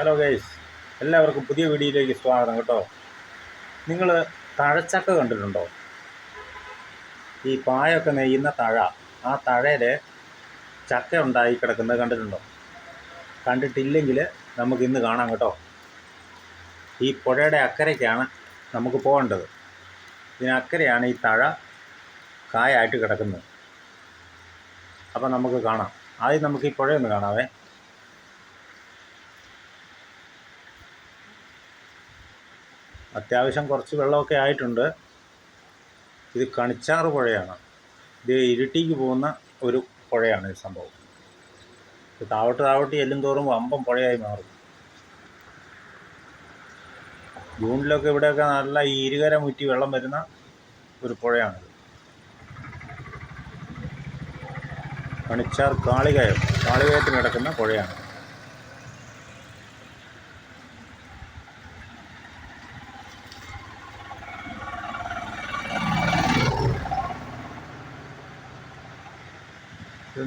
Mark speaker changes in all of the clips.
Speaker 1: Hello guys എല്ലാവർക്കും പുതിയ വീഡിയോയിലേക്ക് സ്വാഗതം കേട്ടോ. നിങ്ങൾ തഴച്ചക്ക കണ്ടിട്ടുണ്ടോ? ഈ പായൊക്കെ നെയ്യുന്ന തഴ ആ തഴയിൽ ചക്ക ഉണ്ടായി കിടക്കുന്നത് കണ്ടിട്ടുണ്ടോ? കണ്ടിട്ടില്ലെങ്കിൽ നമുക്ക് ഇന്ന് കാണാം കേട്ടോ. ഈ പുഴയുടെ അക്കരയ്ക്കാണ് നമുക്ക് പോകേണ്ടത്. ഇതിനക്കരയാണ് ഈ തഴ കായായിട്ട് കിടക്കുന്നത്. അപ്പം നമുക്ക് കാണാം. ആദ്യം നമുക്ക് ഈ പുഴയൊന്ന് കാണാവേ. അത്യാവശ്യം കുറച്ച് വെള്ളമൊക്കെ ആയിട്ടുണ്ട്. ഇത് കണിച്ചാറ് പുഴയാണ്. ഇത് ഇരിട്ടിക്ക് പോകുന്ന ഒരു പുഴയാണ് ഈ സംഭവം. താവട്ട് താവട്ട് എല്ലും തോറും അമ്പം പുഴയായി മാറും. ജൂണിലൊക്കെ ഇവിടെയൊക്കെ നല്ല ഈ ഇരുകര മുറ്റി വെള്ളം വരുന്ന ഒരു പുഴയാണിത്. കണിച്ചാർ കാളികയം കാളികയത്തിന് കിടക്കുന്ന പുഴയാണ്.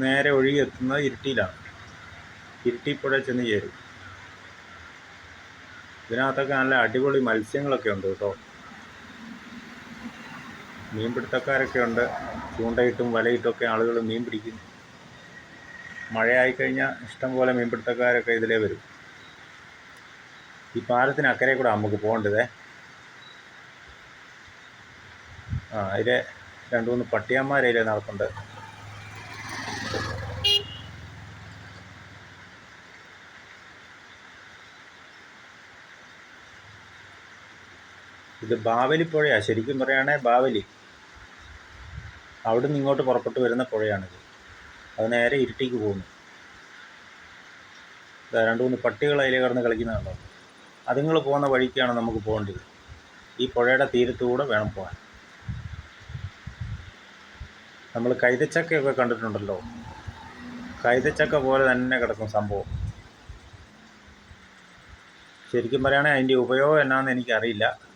Speaker 1: നേരെ ഒഴുകി എത്തുന്നത് ഇരുട്ടിയിലാണ്. ഇരിട്ടിപ്പുഴ ചെന്ന് ചേരും ഇതിനകത്തൊക്കെ നല്ല അടിപൊളി മത്സ്യങ്ങളൊക്കെ ഉണ്ട് കേട്ടോ. മീൻപിടുത്തക്കാരൊക്കെ ഉണ്ട്. ചൂണ്ടയിട്ടും വലയിട്ടുമൊക്കെ ആളുകൾ മീൻ പിടിക്കും. മഴയായി കഴിഞ്ഞാൽ ഇഷ്ടംപോലെ മീൻപിടുത്തക്കാരൊക്കെ ഇതിലേ വരും. ഈ പാലത്തിന് അക്കരെ കൂടെ നമുക്ക് പോകേണ്ടതേ. ആ അതിലെ രണ്ട് മൂന്ന് പട്ടിയന്മാർ അതിലെ നടക്കുന്നുണ്ട് ഇത് ബാവലി പുഴയാ. ശരിക്കും പറയുകയാണെങ്കിൽ ബാവലി. അവിടെ ഇങ്ങോട്ട് പുറപ്പെട്ട് വരുന്ന പുഴയാണിത്. അത് നേരെ ഇരുട്ടിക്ക് പോകുന്നു. രണ്ടു മൂന്ന് പട്ടികൾ അതിലെ കിടന്ന് കളിക്കുന്നുണ്ടോ അതുങ്ങൾ പോകുന്ന വഴിക്കാണ് നമുക്ക് പോകേണ്ടത്. ഈ പുഴയുടെ തീരത്തൂടെ വേണം പോകാൻ. നമ്മൾ കൈതച്ചക്കയൊക്കെ കണ്ടിട്ടുണ്ടല്ലോ. കൈതച്ചക്ക പോലെ തന്നെ കിടക്കും സംഭവം. ശരിക്കും പറയുകയാണെങ്കിൽ അതിന്റെ ഉപയോഗം എന്നാന്ന് എനിക്കറിയില്ല.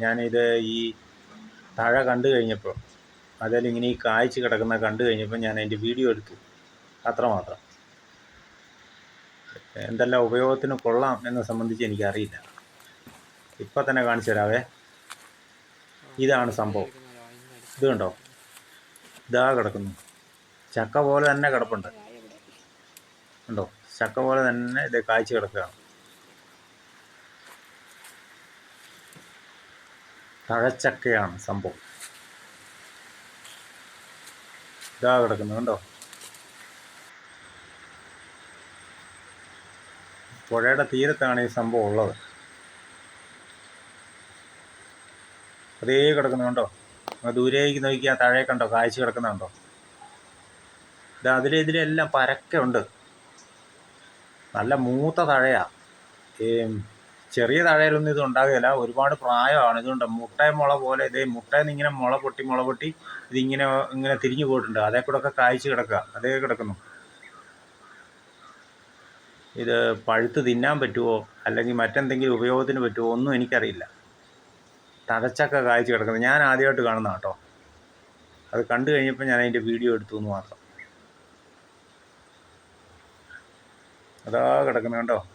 Speaker 1: ഞാനിത് ഈ തഴ കണ്ടു കഴിഞ്ഞപ്പോൾ അതിൽ ഇങ്ങനെ ഈ കായ്ച്ച് കിടക്കുന്ന കണ്ടു കഴിഞ്ഞപ്പോൾ ഞാൻ അതിന്റെ വീഡിയോ എടുത്തു. അത്രമാത്രം എന്തെല്ലാം ഉപയോഗത്തിന് കൊള്ളാം എന്നെ സംബന്ധിച്ച് എനിക്കറിയില്ല. ഇപ്പം തന്നെ കാണിച്ചു തരാവേ. ഇതാണ് സംഭവം. ഇത് കണ്ടോ? ഇതാ കിടക്കുന്നു. ചക്ക പോലെ തന്നെ കിടപ്പുണ്ട്. ഉണ്ടോ ചക്ക പോലെ തന്നെ ഇത് കാഴ്ച കിടക്കുകയാണ്. തഴച്ചക്കയാണ് സംഭവം. ഇതാ കിടക്കുന്നു കണ്ടോ? പുഴയുടെ തീരത്താണ് ഈ സംഭവം ഉള്ളത്. അതേ കിടക്കുന്നു കണ്ടോ? ആ ദൂരേക്ക് നോക്കിയാൽ താഴെ കണ്ടോ? കാഴ്ച കിടക്കുന്നുണ്ടോ ഇത് അതിലെതിരെല്ലാം പരക്കുണ്ട് പരക്കെ ഉണ്ട്. നല്ല മൂത്ത തഴയാണ് ഈ ചെറിയ തഴയിലൊന്നും ഇത് ഉണ്ടാകുകയില്ല ഒരുപാട് പ്രായമാണ്. ഇതുകൊണ്ട് മുട്ട മുള പോലെ ഇതേ മുട്ടയിൽ ഇങ്ങനെ മുള പൊട്ടി മുള പൊട്ടി ഇതിങ്ങനെ ഇങ്ങനെ തിരിഞ്ഞു പോയിട്ടുണ്ട്. അതേ കൂടെ ഒക്കെ കായ്ച്ചു കിടക്കുക. അതേ കിടക്കുന്നു. ഇത് പഴുത്ത് തിന്നാൻ പറ്റുമോ അല്ലെങ്കിൽ മറ്റെന്തെങ്കിലും ഉപയോഗത്തിന് പറ്റുമോ ഒന്നും എനിക്കറിയില്ല. തടച്ചക്ക കായ്ച്ചു കിടക്കുന്നത് ഞാൻ ആദ്യമായിട്ട് കാണുന്ന കേട്ടോ. അത് കണ്ടു കഴിഞ്ഞപ്പോൾ ഞാൻ അതിന്റെ വീഡിയോ എടുത്തു എന്ന് മാത്രം. അതാ കിടക്കുന്നത്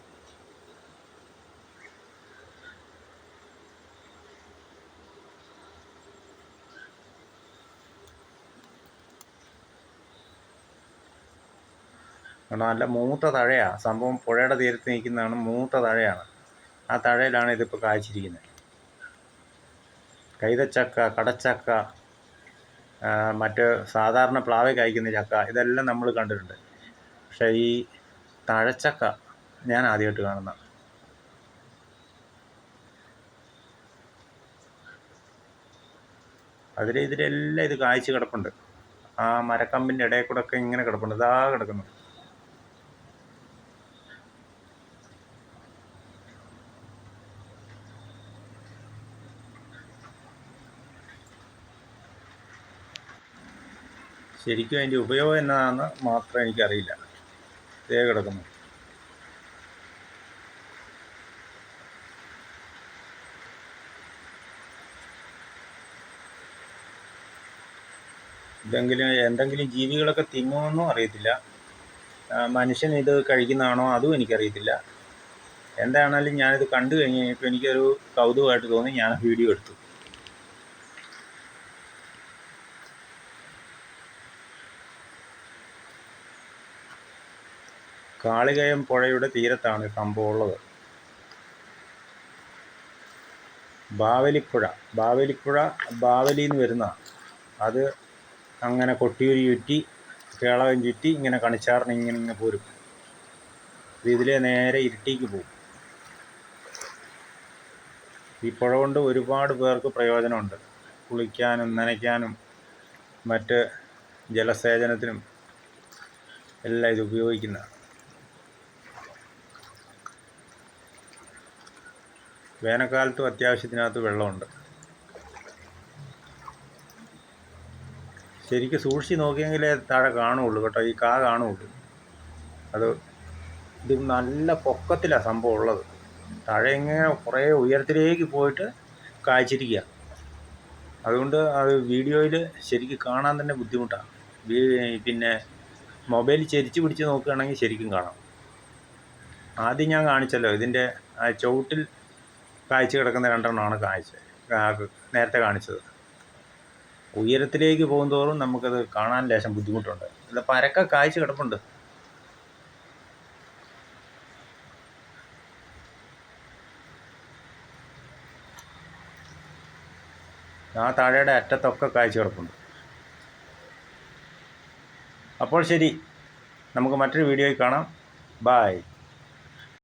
Speaker 1: കാരണം നല്ല മൂത്ത തഴയാണ് സംഭവം പുഴയുടെ തീരത്ത് നിൽക്കുന്നതാണ് മൂത്ത തഴയാണ്. ആ തഴയിലാണ് ഇതിപ്പോൾ കായ്ച്ചിരിക്കുന്നത് കൈതച്ചക്ക കടച്ചക്ക മറ്റ് സാധാരണ പ്ലാവെ കായ്ക്കുന്ന ചക്ക ഇതെല്ലാം നമ്മൾ കണ്ടിട്ടുണ്ട്. പക്ഷേ ഈ തഴച്ചക്ക ഞാൻ ആദ്യമായിട്ട് കാണുന്ന. അതിൽ ഇതിലെല്ലാം ഇത് കായ്ച്ച് കിടപ്പുണ്ട്. ആ മരക്കമ്പിന്റെ ഇടയിൽ കൂടെ ഒക്കെ ഇങ്ങനെ കിടപ്പുണ്ട്. ഇതാ കിടക്കുന്നു ശരിക്കും അതിന്റെ ഉപയോഗം എന്നതാണെന്ന് മാത്രം എനിക്കറിയില്ല. ഇതേ കിടക്കുന്നു. ഇതെങ്കിലും എന്തെങ്കിലും ജീവികളൊക്കെ തിന്നുമെന്നും അറിയത്തില്ല. മനുഷ്യൻ ഇത് കഴിക്കുന്നതാണോ അതും എനിക്കറിയത്തില്ല. എന്താണേലും ഞാനിത് കണ്ടു കഴിഞ്ഞ് കഴിഞ്ഞപ്പോൾ എനിക്കൊരു കൗതുകമായിട്ട് തോന്നി. ഞാൻ വീഡിയോ എടുത്തു. കാളികയം പുഴയുടെ തീരത്താണ് സംഭവം ഉള്ളത് ബാവലിപ്പുഴ. ബാവലിപ്പുഴ ബാവലിയിൽ നിന്ന് വരുന്ന അത് അങ്ങനെ കൊട്ടിയൂരി ചുറ്റി കേളകം ചുറ്റി ഇങ്ങനെ കണിച്ചാറിന് ഇങ്ങനെ ഇങ്ങനെ പോരും. ഇതിലെ നേരെ ഇരുട്ടിക്ക് പോകും ഈ പുഴ കൊണ്ട് ഒരുപാട് പേർക്ക് പ്രയോജനമുണ്ട്. കുളിക്കാനും നനയ്ക്കാനും മറ്റ് ജലസേചനത്തിനും എല്ലാം ഇത് ഉപയോഗിക്കുന്നതാണ് വേനൽക്കാലത്തും അത്യാവശ്യത്തിനകത്ത് വെള്ളമുണ്ട്. ശരിക്കും സൂക്ഷിച്ച് നോക്കിയെങ്കിലേ താഴെ കാണുള്ളൂ കേട്ടോ. ഈ കാ കാണുള്ളൂ. അത് ഇത് നല്ല പൊക്കത്തിലാണ് സംഭവം ഉള്ളത്. താഴെ ഇങ്ങനെ കുറേ ഉയരത്തിലേക്ക് പോയിട്ട് കായ്ച്ചിരിക്കുക അതുകൊണ്ട് അത് വീഡിയോയിൽ ശരിക്കും കാണാൻ തന്നെ ബുദ്ധിമുട്ടാണ്. പിന്നെ മൊബൈൽ ചെരിച്ച് പിടിച്ച് നോക്കുകയാണെങ്കിൽ ശരിക്കും കാണാം. ആദ്യം ഞാൻ കാണിച്ചല്ലോ ഇതിന്റെ ആ ചുവട്ടിൽ കായ്ച്ച് കിടക്കുന്ന രണ്ടെണ്ണമാണ് കാഴ്ച. നേരത്തെ കാണിച്ചത്. ഉയരത്തിലേക്ക് പോകുന്തോറും നമുക്കത് കാണാൻ ലേശം ബുദ്ധിമുട്ടുണ്ട്. ഇത് പരക്ക കാഴ്ച കിടപ്പുണ്ട്. ആ താഴയുടെ അറ്റത്തൊക്കെ കാഴ്ച കിടപ്പുണ്ട്. അപ്പോൾ ശരി. നമുക്ക് മറ്റൊരു വീഡിയോയിൽ കാണാം. ബായ്